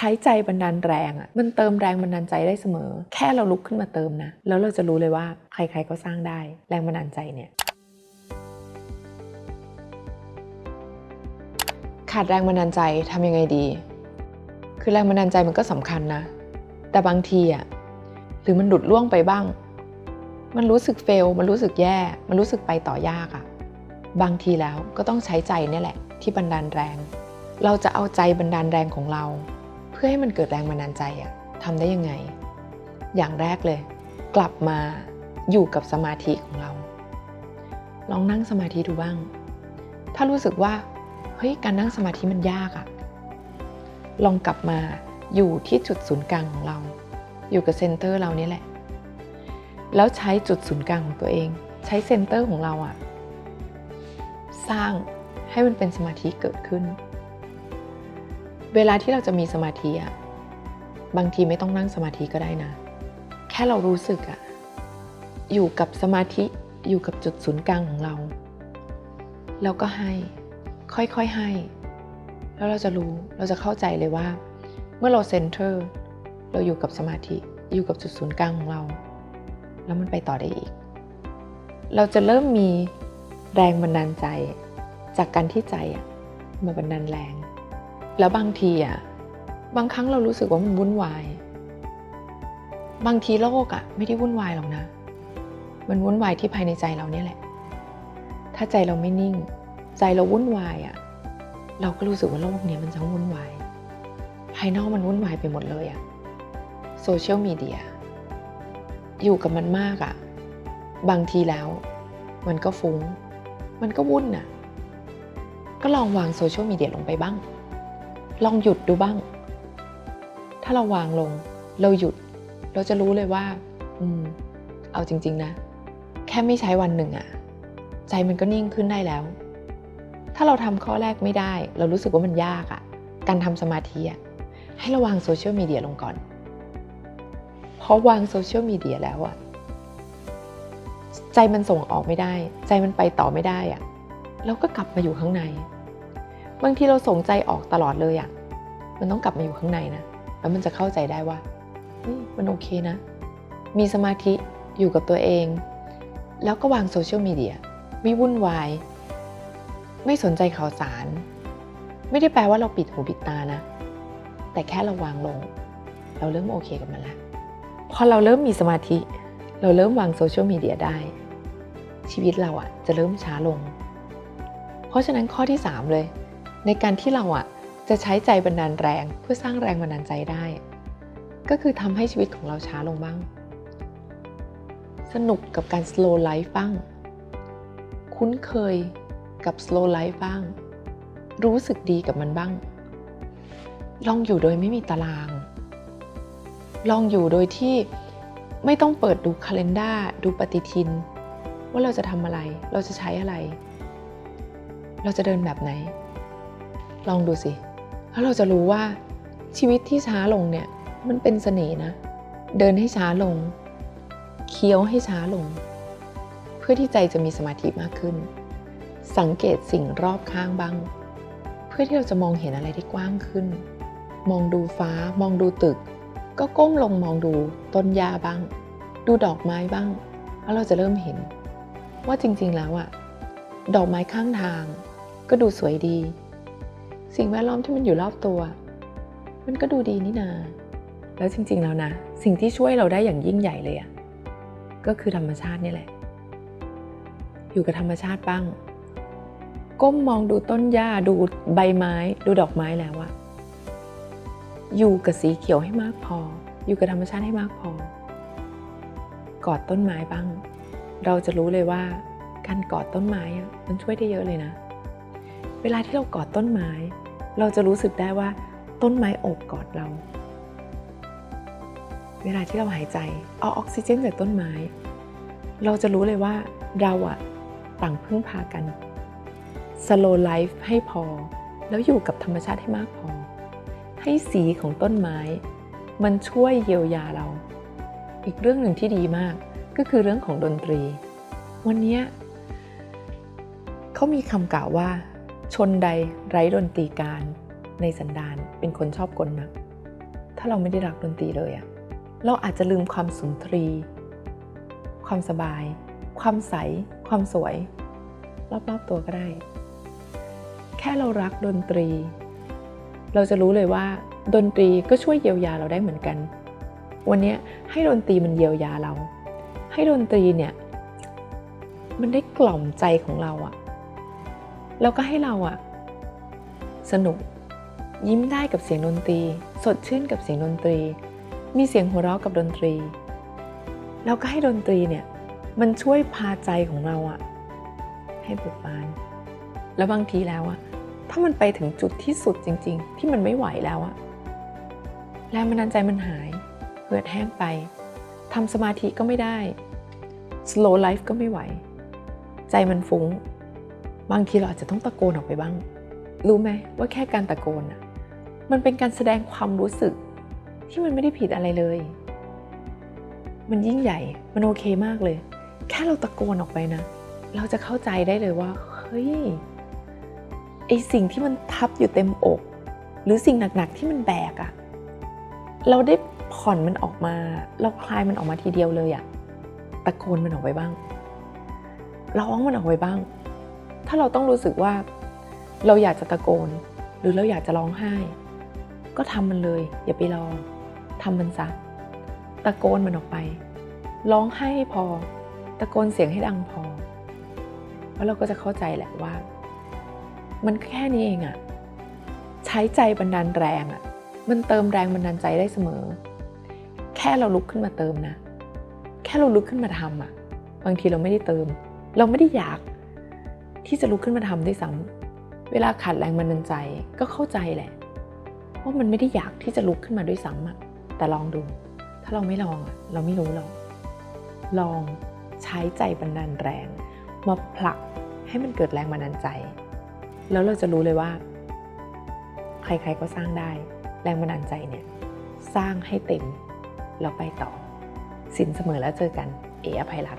ใช้ใจบันดาลแรงอะมันเติมแรงบันดาลใจได้เสมอ แค่เราลุกขึ้นมาเติมนะ แล้วเราจะรู้เลยว่าใครๆก็สร้างได้แรงบันดาลใจเนี่ยขาดแรงบันดาลใจทำยังไงดี คือแรงบันดาลใจมันก็สำคัญนะ แต่บางทีอะหรือมันหลุดล่วงไปบ้าง มันรู้สึกเฟล มันรู้สึกแย่ มันรู้สึกไปต่อยากอะ บางทีแล้วก็ต้องใช้ใจเนี่ยแหละ ที่บันดาลแรง เราจะเอาใจบันดาลแรงของเรา พื่อให้มันเกิดแรงบันดาลใจอะทำได้ยังไง อย่างแรกเลย กลับมาอยู่กับสมาธิของเรา ลองนั่งสมาธิดูบ้าง ถ้ารู้สึกว่าเฮ้ยการนั่งสมาธิมันยากอะลองกลับมาอยู่ที่จุดศูนย์กลางของเรา อยู่กับเซนเตอร์เรานี่แหละ แล้วใช้จุดศูนย์กลางของตัวเอง ใช้เซนเตอร์ของเราอะสร้างให้มันเป็นสมาธิเกิดขึ้น เวลาที่เราจะมีสมาธิอะบางทีไม่ต้องนั่งสมาธิก็ได้นะ แค่เรารู้สึกอะอยู่กับสมาธิอยู่กับจุดศูนย์กลางของเรา แล้วก็ให้ค่อยๆให้ แล้วเราจะรู้เราจะเข้าใจเลยว่า เมื่อเราเซนเตอร์ เราอยู่กับสมาธิอยู่กับจุดศูนย์กลางของเรา แล้วมันไปต่อได้อีก เราจะเริ่มมีแรงบันดาลใจ จากการที่ใจอะมาบันดาลแรง แล้วบางทีอะบางครั้งเรารู้สึกว่ามันวุ่นวาย บางทีโลกอะไม่ได้วุ่นวายหรอกนะ มันวุ่นวายที่ภายในใจเราเนี่ยแหละ ถ้าใจเราไม่นิ่ง ใจเราวุ่นวายอะเราก็รู้สึกว่าโลกเนี้ยมันจังวุ่นวาย ภายนอกมันวุ่นวายไปหมดเลยอะโซเชียลมีเดียอยู่กับมันมากอะ บางทีแล้ว มันก็ฟุง้ง มันก็วุ่นน่ะ ก็ลองวางโซเชียลมีเดียลงไปบ้าง ลองหยุดดูบ้าง ถ้าเราวางลง เราหยุด เราจะรู้เลยว่า อืม เอาจริง ๆ นะ แค่ไม่ใช้วันหนึ่งอะใจมันก็นิ่งขึ้นได้แล้ว ถ้าเราทำข้อแรกไม่ได้ เรารู้สึกว่ามันยากอะการทำสมาธิอะให้ระวางโซเชียลมีเดียลงก่อน เพราะวางโซเชียลมีเดียแล้วอะใจมันส่งออกไม่ได้ ใจมันไปต่อไม่ได้อะเราก็กลับมาอยู่ข้างใน บางทีเราสงใจออกตลอดเลยอะ่ะ มันต้องกลับมาอยู่ข้างในนะ แล้วมันจะเข้าใจได้ว่ามันโอเคนะ มีสมาธิอยู่กับตัวเอง แล้วก็วางโซเชียลมีเดียไม่วุ่นวาย ไม่สนใจข่าวสาร ไม่ได้แปลว่าเราปิดหูปิดตานะ แต่แค่เราวางลง เราเริ่มโอเคกับมันล้วพอเราเริ่มมีสมาธิ เราเริ่มวางโซเชียลมีเดียได้ ชีวิตเราอะ่ะจะเริ่มช้าลง เพราะฉะนั้นข้อที่ 3 เลย ในการที่เราอะจะใช้ใจบันดาลแรงเพื่อสร้างแรงบันดาลใจได้ ก็คือทำให้ชีวิตของเราช้าลงบ้าง สนุกกับการ slow life บ้าง คุ้นเคยกับ slow life บ้าง รู้สึกดีกับมันบ้าง ลองอยู่โดยไม่มีตาราง ลองอยู่โดยที่ไม่ต้องเปิดดูคาล endar ดูปฏิทิน ว่าเราจะทำอะไร เราจะใช้อะไร เราจะเดินแบบไหน ลองดูสิ แล้วเราจะรู้ว่าชีวิตที่ช้าลงเนี่ยมันเป็นเสน่ห์นะ เดินให้ช้าลง เคี้ยวให้ช้าลง เพื่อที่ใจจะมีสมาธิมากขึ้น สังเกตสิ่งรอบข้างบ้าง เพื่อที่เราจะมองเห็นอะไรที่กว้างขึ้น มองดูฟ้า มองดูตึก ก็ก้มลงมองดูต้นหญ้าบ้าง ดูดอกไม้บ้าง แล้วเราจะเริ่มเห็น ว่าจริงๆแล้วอะดอกไม้ข้างทาง ก็ดูสวยดี สิ่งแวดล้อมที่มันอยู่รอบตัว มันก็ดูดีนี่นา แล้วจริง ๆ แล้วนะ สิ่งที่ช่วยเราได้อย่างยิ่งใหญ่เลยอะก็คือธรรมชาตินี่แหละ อยู่กับธรรมชาติบ้าง ก้มมองดูต้นหญ้าดูใบไม้ ดูดอกไม้แล้วอะอยู่กับสีเขียวให้มากพอ อยู่กับธรรมชาติให้มากพอ กอดต้นไม้บ้าง เราจะรู้เลยว่าการกอดต้นไม้อะมันช่วยได้เยอะเลยนะ เวลาที่เรากอดต้นไม้ เราจะรู้สึกได้ว่าต้นไม้โอบกอดเรา เวลาที่เราหายใจเอาออกซิเจนจากต้นไม้ เราจะรู้เลยว่าเราอะต่างพึ่งพากัน slow life ให้พอ แล้วอยู่กับธรรมชาติให้มากพอ ให้สีของต้นไม้ มันช่วยเยียวยาเรา อีกเรื่องหนึ่งที่ดีมากก็คือเรื่องของดนตรี วันนี้เขามีคำกล่าวว่า ชนใดไร้ดนตรีการในสันดานเป็นคนชอบกลนัก ถ้าเราไม่ได้รักดนตรีเลยอะเราอาจจะลืมความสุนทรี ความสบาย ความใส ความสวย รอบๆตัวก็ได้ แค่เรารักดนตรี เราจะรู้เลยว่า ดนตรีก็ช่วยเยียวยาเราได้เหมือนกัน วันนี้ให้ดนตรีมันเยียวยาเรา ให้ดนตรีเนี่ย มันได้กล่อมใจของเราอะ แล้วก็ให้เราอะสนุก ยิ้มได้กับเสียงดนตรี สดชื่นกับเสียงดนตรี มีเสียงหัวเราะกับดนตรี แล้วก็ให้ดนตรีเนี่ยมันช่วยพาใจของเราอะให้เบิกบาน แล้วบางทีแล้วอะถ้ามันไปถึงจุดที่สุดจริง ๆ ที่มันไม่ไหวแล้วอะแรงบันดาลใจมันหายเหือดแห้งไปทำสมาธิก็ไม่ได้ slow life ก็ไม่ไหว ใจมันฟุ้ง บางทีเราอาจจะต้องตะโกนออกไปบ้าง รู้ไหมว่าแค่การตะโกนอะมันเป็นการแสดงความรู้สึก ที่มันไม่ได้ผิดอะไรเลย มันยิ่งใหญ่ มันโอเคมากเลย แค่เราตะโกนออกไปนะ เราจะเข้าใจได้เลยว่า เฮ้ย ไอสิ่งที่มันทับอยู่เต็มอก หรือสิ่งหนักๆที่มันแบกอะเราได้ผ่อนมันออกมา เราคลายมันออกมาทีเดียวเลยอะตะโกนมันออกไปบ้าง ร้องมันออกไปบ้าง ถ้าเราต้องรู้สึกว่า เราอยากจะตะโกน หรือเราอยากจะร้องไห้ ก็ทำมันเลย อย่าไปรอทำมันซะตะโกนมันออกไป ร้องไห้ให้พอ ตะโกนเสียงให้ดังพอ แล้วเราก็จะเข้าใจแหละว่า มันแค่นี้เองอะใช้ใจบันดาลแรงอะมันเติมแรงบันดาลใจได้เสมอ แค่เราลุกขึ้นมาเติมนะ แค่เราลุกขึ้นมาทำอะบางทีเราไม่ได้เติม เราไม่ได้อยาก ที่จะลุกขึ้นมาทำด้ซ้ำเวลาขาดแรงบันดาลใจก็เข้าใจแหละว่ามันไม่ได้อยากที่จะลุกขึ้นมาด้วยซ้ำอะแต่ลองดู ถ้าเราไม่ลองอะเราไม่รู้หรอก ลองใช้ใจบันดาลแรง มาผลักให้มันเกิดแรงบันดาลใจ แล้วเราจะรู้เลยว่า ใครๆก็สร้างได้ แรงบันดาลใจเนี่ย สร้างให้เต็มแล้วไปต่อ สินเสมอแล้วเจอกัน เออภัยรัต